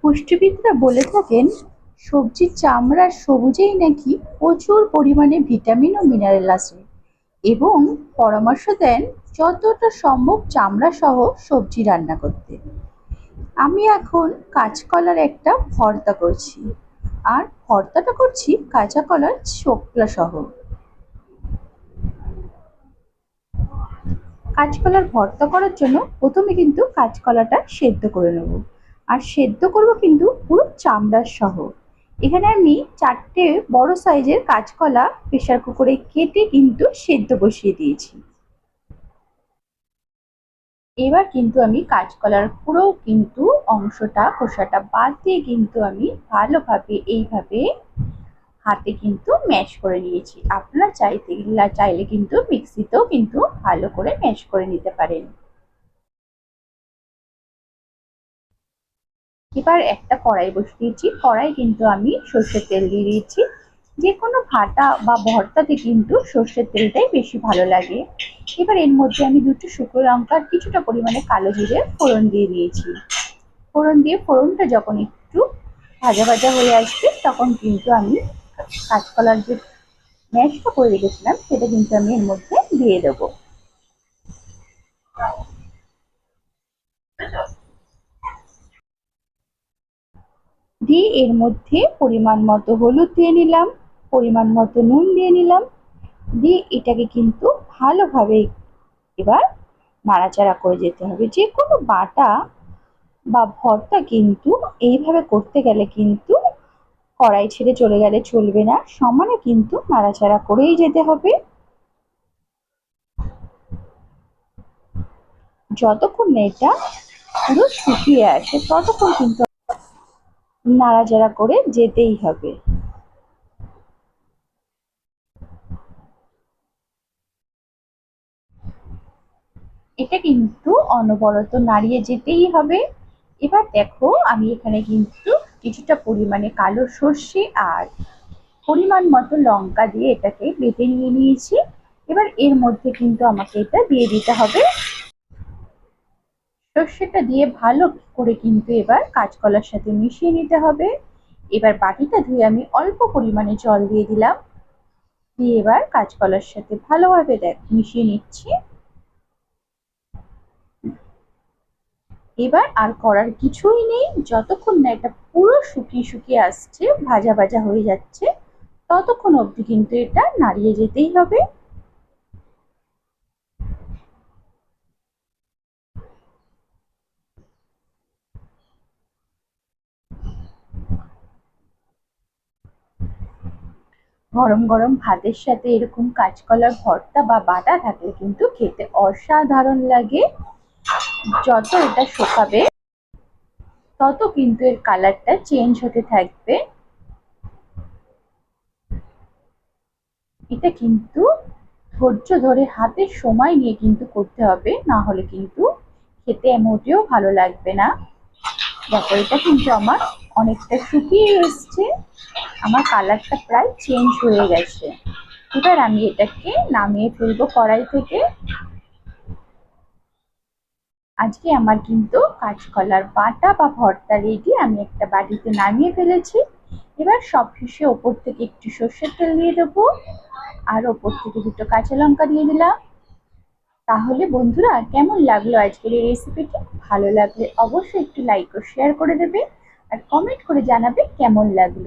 পুষ্টিবিদরা বলে থাকেন, সবজির চামড়ার সবুজেই নাকি প্রচুর পরিমাণে ভিটামিন ও মিনারেল আছে এবং পরামর্শ দেন যতটা সম্ভব চামড়া সহ সবজি রান্না করতে। আমি এখন কাঁচকলার একটা ভর্তা করছি। আর ভর্তাটা করছি কাঁচা কলার ছোকলা সহ কাঁচকলার ভর্তা করার জন্য প্রথমে কিন্তু কাঁচকলাটা সেদ্ধ করে নেব। আর সেদ্ধ করব কিন্তু পুরো চামড়ার সহ। এখানে আমি চারটে বড় সাইজের কাঁচকলা প্রেশার কুকারে কেটে কিন্তু সেদ্ধ বসিয়ে দিয়েছি। এবার কিন্তু আমি কাঁচকলার পুরো কিন্তু অংশটা, খোসাটা বাদ দিয়ে কিন্তু আমি ভালোভাবে এইভাবে হাতে কিন্তু ম্যাশ করে নিয়েছি। আপনারা চাইতে, চাইলে কিন্তু মিক্সিতেও কিন্তু ভালো করে ম্যাশ করে নিতে পারেন। এবার একটা কড়াই বসিয়েছি। কড়াই কিন্তু আমি সর্ষের তেল দিয়ে দিয়েছি। যে কোনো ভাটা বা ভর্তাতে কিন্তু সর্ষের তেলটাই বেশি ভালো লাগে। এবার এর মধ্যে আমি দুটো শুকনো লঙ্কার কিছুটা পরিমাণে কালো জিরে ফোড়ন দিয়ে দিয়েছি। ফোড়ন দিয়ে ফোড়নটা যখন একটু ভাজা ভাজা হয়ে আসবে, তখন কিন্তু আমি কাঁচকলার যে ম্যাশটা করে রেখেছিলাম, সেটা কিন্তু আমি এর মধ্যে দিয়ে দেবো। দিয়ে এর মধ্যে পরিমাণ মতো হলুদ দিয়ে নিলাম, পরিমাণ মতো নুন দিয়ে নিলাম। দিয়ে এটাকে কিন্তু ভালোভাবে এবার নাড়াচাড়া করে যেতে হবে। যে কোনো বাটা বা ভর্তা কিন্তু এইভাবে করতে গেলে কিন্তু কড়াই ছেড়ে চলে গেলে চলবে না, সমানে কিন্তু নাড়াচাড়া করেই যেতে হবে। যতক্ষণ এটা পুরো শুকিয়ে আসে, ততক্ষণ কিন্তু নাড়াচাড়া করে যেতেই হবে। এটা কিন্তু অনবরত নাড়িয়ে যেতেই হবে। এবার দেখো, আমি এখানে কিন্তু কিছুটা পরিমাণে কালো সর্ষে আর পরিমাণ মতো লঙ্কা দিয়ে এটাকে বেটে নিয়ে নিয়েছি। এবার এর মধ্যে কিন্তু আমাকে এটা দিয়ে দিতে হবে। সর্ষেটা দিয়ে ভালো করে কিন্তু এবার কাঁচকলার সাথে মিশিয়ে নিতে হবে। এবার বাটিটা ধুয়ে আমি অল্প পরিমাণে জল দিয়ে দিলাম। দিয়ে এবার কাঁচকলার সাথে ভালোভাবে দেখ, মিশিয়ে নিচ্ছি। এবার আর করার কিছুই নেই। যতক্ষণ না এটা পুরো শুকিয়ে শুকিয়ে আসছে, ভাজা ভাজা হয়ে যাচ্ছে, ততক্ষণ অবধি কিন্তু এটা নাড়িয়ে যেতেই হবে। গরম গরম ভাতের সাথে এরকম কাঁচকলার ভর্তা বা বাটা থাকলে কিন্তু খেতে অসাধারণ লাগে। যত এটা শুকাবে, তত কিন্তু এর কালারটা চেঞ্জ হতে থাকবে। এটা কিন্তু ধৈর্য ধরে হাতের সময় নিয়ে কিন্তু করতে হবে, না হলে কিন্তু খেতে মোটেও ভালো লাগবে না। দেখো, এটা কিন্তু আমার অনেকটা শুকিয়ে এসছে। আমার কালারটা প্রায় চেঞ্জ হয়ে গেছে। এবার আমি এটাকে নামিয়ে ফেলব কড়াই থেকে। আজকে আমার কিন্তু কাঁচকলার বাটা বা ভর্তা রেডি আমি একটা বাটিতে নামিয়ে ফেলেছি। এবার সব শেষে ওপর থেকে একটু সর্ষের তেল দিয়ে দেবো। আর ওপর থেকে দুটো কাঁচা লঙ্কা দিয়ে দিলাম। তাহলে বন্ধুরা, কেমন লাগল আজকের এই রেসিপিটি ভালো লাগলে অবশ্যই একটু লাইক ও শেয়ার করে দেবে। আর কমেন্ট করে জানাবে কেমন লাগল।